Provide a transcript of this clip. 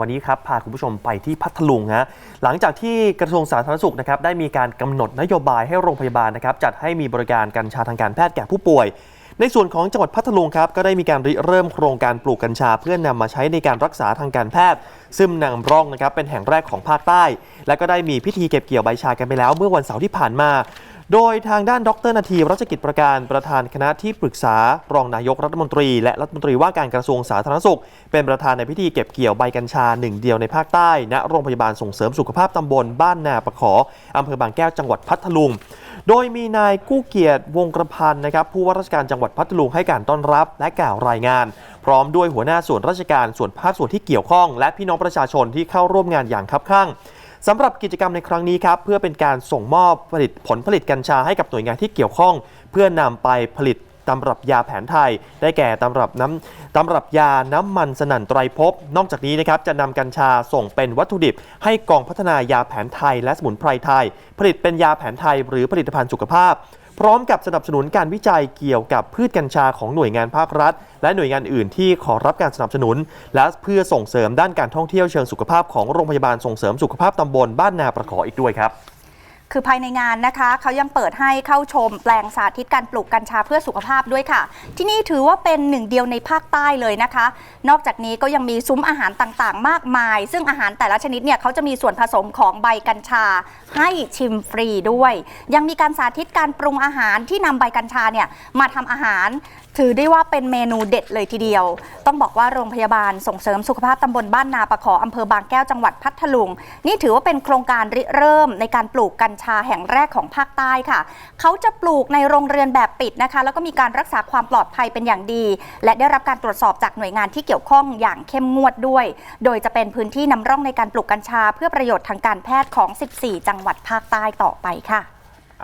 วันนี้ครับพาคุณผู้ชมไปที่พัทลุงฮะหลังจากที่กระทรวงสาธารณสุขนะครับได้มีการกำหนดนโยบายให้โรงพยาบาลนะครับจัดให้มีบริการกัญชาทางการแพทย์แก่ผู้ป่วย ในส่วนของจังหวัดพัทลุงครับก็ได้มีการริเริ่มโครงการปลูกกัญชา เพื่อนำมาใช้ในการรักษาทางการแพทย์ ซึ่งนำร่องนะครับเป็นแห่งแรกของภาคใต้ และก็ได้มีพิธีเก็บเกี่ยวใบชากันไปแล้ว เมื่อวันเสาร์ที่ผ่านมา โดยทางด้านดรนาทีรัชกิจประการประธานคณะที่ปรึกษารองนายกรัฐมนตรี และรัฐมนตรีว่าการกระทรวงสาธารณสุข เป็นประธานในพิธีเก็บเกี่ยวใบกัญชาหนึ่งเดียวในภาคใต้ณโรงพยาบาลส่งเสริมสุขภาพตำบลบ้านนาประขออำเภอบางแก้วจังหวัดพัทลุง โดยมีนายกู้เกียรติวงกระพันธ์นะครับผู้ว่าราชการจังหวัดพัทลุงให้การต้อนรับ และกล่าวรายงาน พร้อมด้วยหัวหน้าส่วนราชการส่วนภาคส่วนที่เกี่ยวข้อง และพี่น้องประชาชนที่เข้าร่วมงานอย่างคับข้าง สำหรับกิจกรรมในครั้งนี้ครับเพื่อเป็นการส่งมอบผลิตผลผลิตกัญชาให้กับหน่วยงานที่เกี่ยวข้อง เพื่อนำไปผลิตตำรับยาแผนไทย ได้แก่ตำรับน้ำตำรับยาน้ำมันสนั่นไตรภพนอกจากนี้นะครับจะนำกัญชาส่งเป็นวัตถุดิบ ให้กองพัฒนายาแผนไทย และสมุนไพรไทย ผลิตเป็นยาแผนไทย หรือผลิตภัณฑ์สุขภาพ พร้อมกับสนับสนุนการวิจัยเกี่ยวกับพืชกัญชาของหน่วยงานภาครัฐ และหน่วยงานอื่นที่ขอรับการสนับสนุน และเพื่อส่งเสริมด้านการท่องเที่ยวเชิงสุขภาพของโรงพยาบาลส่งเสริมสุขภาพตำบลบ้านนาประขออีกด้วยครับ คือภายในงานนะคะ เขายังเปิดให้เข้าชมแปลงสาธิตการปลูกกัญชาเพื่อสุขภาพด้วยค่ะ ที่นี่ถือว่าเป็นหนึ่งเดียวในภาคใต้เลยนะคะ นอกจากนี้ก็ยังมีซุ้มอาหารต่างๆ มากมาย ซึ่งอาหารแต่ละชนิดเนี่ยเขาจะมีส่วนผสมของใบกัญชา ให้ชิมฟรีด้วย ยังมีการสาธิตการปรุงอาหารที่นำใบกัญชาเนี่ยมาทำอาหาร ถือได้ว่าเป็นเมนูเด็ดเลยทีเดียว ต้องบอกว่าโรงพยาบาลส่งเสริมสุขภาพตำบลบ้านนาปะขออำเภอบางแก้วจังหวัดพัทลุง นี่ถือว่าเป็นโครงการริเริ่มในการปลูกกัญชาแห่งแรกของภาคใต้ค่ะ เขาจะปลูกในโรงเรือนแบบปิดนะคะ แล้วก็มีการรักษาความปลอดภัยเป็นอย่างดี และได้รับการตรวจสอบจากหน่วยงานที่เกี่ยวข้องอย่างเข้มงวดด้วย โดยจะเป็นพื้นที่นำร่องในการปลูกกัญชา เพื่อประโยชน์ทางการแพทย์ของ 14 จังหวัดภาคใต้ต่อไปค่ะ